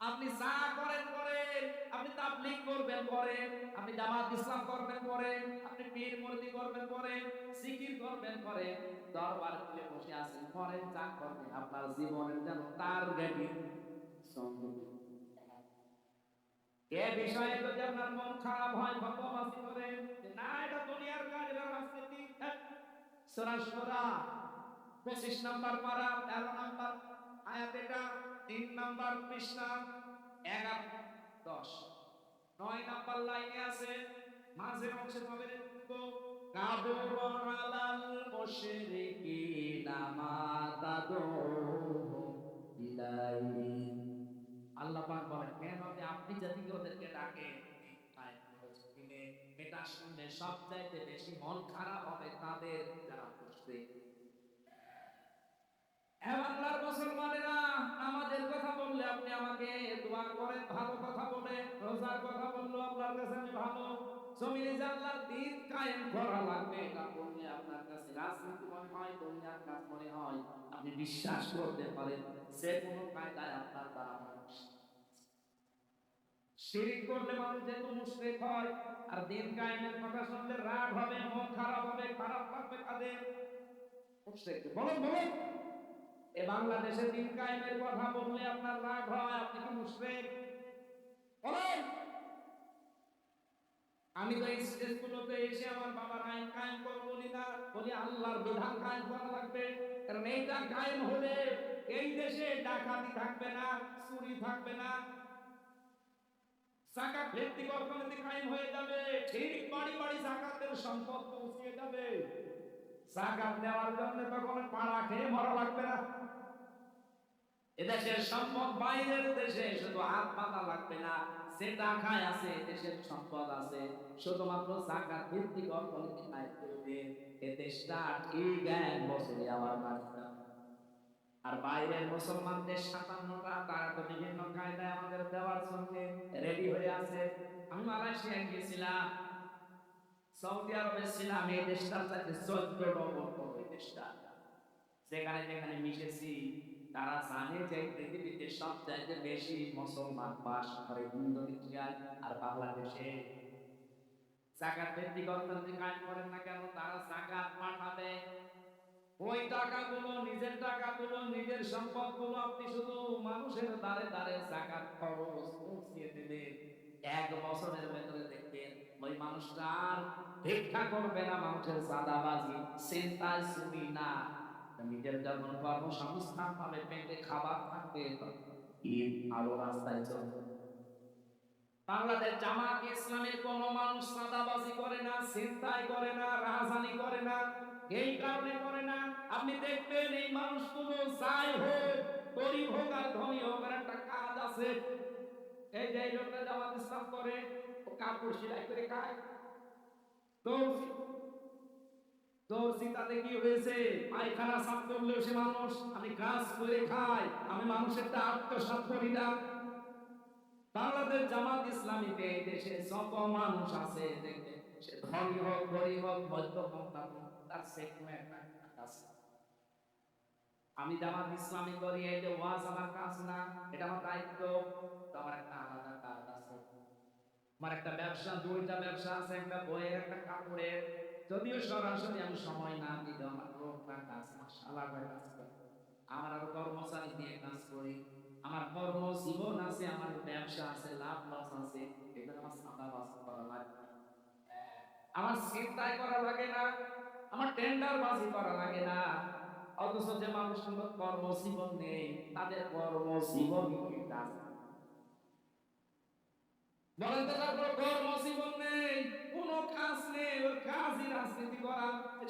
আপনি যা করেন করেন। আপনি তাবলিগ করবেন, করেন। আপনি জামাত ইসলাম করবেন, করেন। আপনি পীর মুরদি করবেন, করেন। জিকির করবেন, করেন। দরবার খুলে বসে আছেন, করেন, যা করবেন আপনার জীবনের যেন তার গেটি এ বিষয়ে যদি আপনার মন খারাপ হয় ভগবাসী করেন না, এটা দুনিয়ার কাজ এটা রাজনীতি সোরা সোরা, পঁচিশ নাম্বার পারা তেরো নাম্বার আয়াত এটা। তিন নাম্বার পৃষ্ঠা এগারো দশ। নয় নাম্বার লাইনে আছে, মাঝে অংশে পাবে দেখো মুশরিকিনা মা ইলাইহি। আল্লাহ পাক বলেন কেন যে আপনি জাতিকে ওদেরকে ডাকেন এটা শুনলে সবচাইতে বেশি মন খারাপ হবে তাদের যারা বুঝবে মুসলমানেরা, আমাদের কথা বলল, আপনার কাছে আমি ভালো। জমিনে দিন কায়েম করা লাগবে এটা বললে আপনার কাছে মনে হয়, দুনিয়ার কাজ মনে হয়। আপনি বিশ্বাস করতে পারেন কোনো কায়দায় আপনার দ্বারা শিরিক করলে মানুষ যেহেতু মুশরিক হয়, আর দিন কায়েমের কথা শুনলে রাগ হবে, মন খারাপ হবে, খারাপ তাদের। মুশরিক এ বাংলাদেশে দিন কায়েমের কথা বললে আপনার রাগ হয়, আপনি কি মুশরিক বলেন আমি তো স্কুলতে এসে আমার বাবার আইন কায়েম করব না বলি আল্লাহর বিধান কায়েম করা লাগবে। কারণ এইটা কায়েম হলে এই দেশে ডাকাতি থাকবে না, চুরি থাকবে না। জাকাত ভিত্তিক অর্থনীতি কায়েম হয়ে যাবে, ঠিক বাড়ি বাড়ি জাকাতের সম্পদ পৌঁছে যাবে। জাকাত দেওয়ার জন্য তখন পাড়া খেয়ে মরা লাগবে না। এদেশের সম্পদ বাইরের দেশে শুধু হাত পাতা লাগবে না, সে টাকায় আছে দেশের সম্পদ আছে। শুধুমাত্র জাকাত ভিত্তিক অর্থনীতি কায়েম করবে। এ দেশটা ঠিক এক বছরে আমার বাড়বে আর বাইরের মুসলমানদের সাতান্নটা, তারা তো বিভিন্ন কায়দায় আমাদের দেওয়ার জন্য রেডি হয়ে আছে। আমি মালয়েশিয়ায় গিয়েছিলাম, সৌদি আরবে ছিলাম, এই দেশটার সাথে চোদ্দ নম্বর দেশটা। সেখানে যেখানে মিশেছি তারা জানে যে পৃথিবীতে সব চাইতে বেশি মুসলমান বাস করে ইন্দোনেশিয়ায় আর বাংলাদেশে। জাকাত ভিত্তিক অর্থনীতি কাজ করেন না কেন? তারা জাকাত পাঠাবে। ওই নিজের নিজের আপনি শুধু মানুষের দ্বারে দ্বারে জাকাত খরচ পৌঁছিয়ে দেবেন এক বছরের ভেতরে দেখবেন ওই মানুষটা আর ভিক্ষা করবে না। মানুষের চিন্তায় শুনি না। নিজের যখন কর্মসংস্থান পাবে পেটে খাবার থাকবে, ঈদ আরও রাস্তায় চলবে। বাংলাদেশ জামাত ইসলামের কোন মানুষ সাদাবাজি করে না চিন্তায় করে না রাজধানী করে না, এই কারণে করে না। আপনি দেখবেন এই মানুষগুলো যাই হোক, গরিব হোক আর ধনী হোক একটা কাজ আছে। এই যে লোকটা জামাত ইসলাম করে কাপড় সেলাই করে খায়। দর্জি কি হয়েছে? পায়খানা সাফ করলেও সে মানুষ, আমি কাজ করে খাই, আমি মানুষের না। বাংলাদেশ জামাত ইসলামীতে এই দেশে যত মানুষ আছে সে ধনী হোক, গরিব হোক মধ্য হোক তার আমি জামাত ইসলামী করি, এই যে ওয়াজ আমার কাজ না, এটা আমার দায়িত্ব, তো আমার একটা আলাদা কাজ আছে। আমার একটা ব্যবসা, দুইটা ব্যবসা আছে, একটা বইয়ের, একটা কাপড়ের। যদিও সরাসরি আমি সময় না দিলে আমার রোগটা কাজ মাসালা কাজ করি আমার আরও কর্মচারী দিয়ে কাজ করি। আমার কর্ম জীবন আছে, আমার ব্যবসা আছে, লাভ লস আছে এটা আমার সাদা করা লাগে। আমার চিন্তায় করা লাগে না, আমার টেন্ডার বাজি করা লাগে না। অথচ যে নেই, তাদের কর্মজীবন বলেন তো কর্মজীবন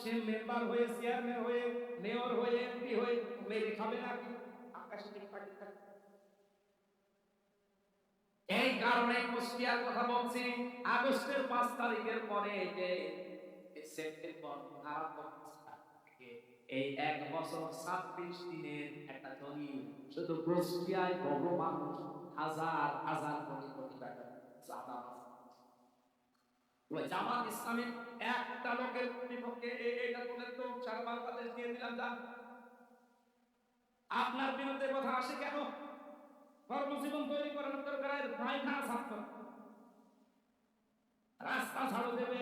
সে মেম্বার হয়ে চেয়ারম্যান হয়ে মেয়র হয়ে এমপি হয়ে মেরে খাবে নাকি? আকাশে পাখি থাকে এই কারণে কুষ্টিয়ার কথা বলছি আগস্টের পাঁচ তারিখের পরে যে সেপ্টেম্বর আরম্ভ এই এক বছর ছাব্বিশ দিনের একটা দলিল শুধু কুষ্টিয়ায় বহু মানুষ হাজার হাজার কোটি কোটি টাকা চাঁদা জামাত ইসলামের একটা লোকের বিপক্ষে এটা বলে তো সারা বাংলাদেশ দিয়ে দিলাম যান আপনার বিরুদ্ধে কথা আসে কেন? পায়খানা সাফ করবে রাস্তা ঝাড়ু দেবে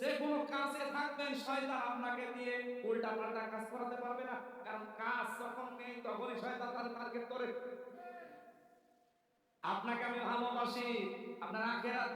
যে কোনো কাজে থাকবেন শয়তান আপনাকে দিয়ে উল্টা পাল্টা কাজ করাতে পারবে না। কারণ কাজ যখন নেই তখনই শয়তান তার টার্গেট করে। আপনাকে আমি ভালোবাসি আপনার আখেরাত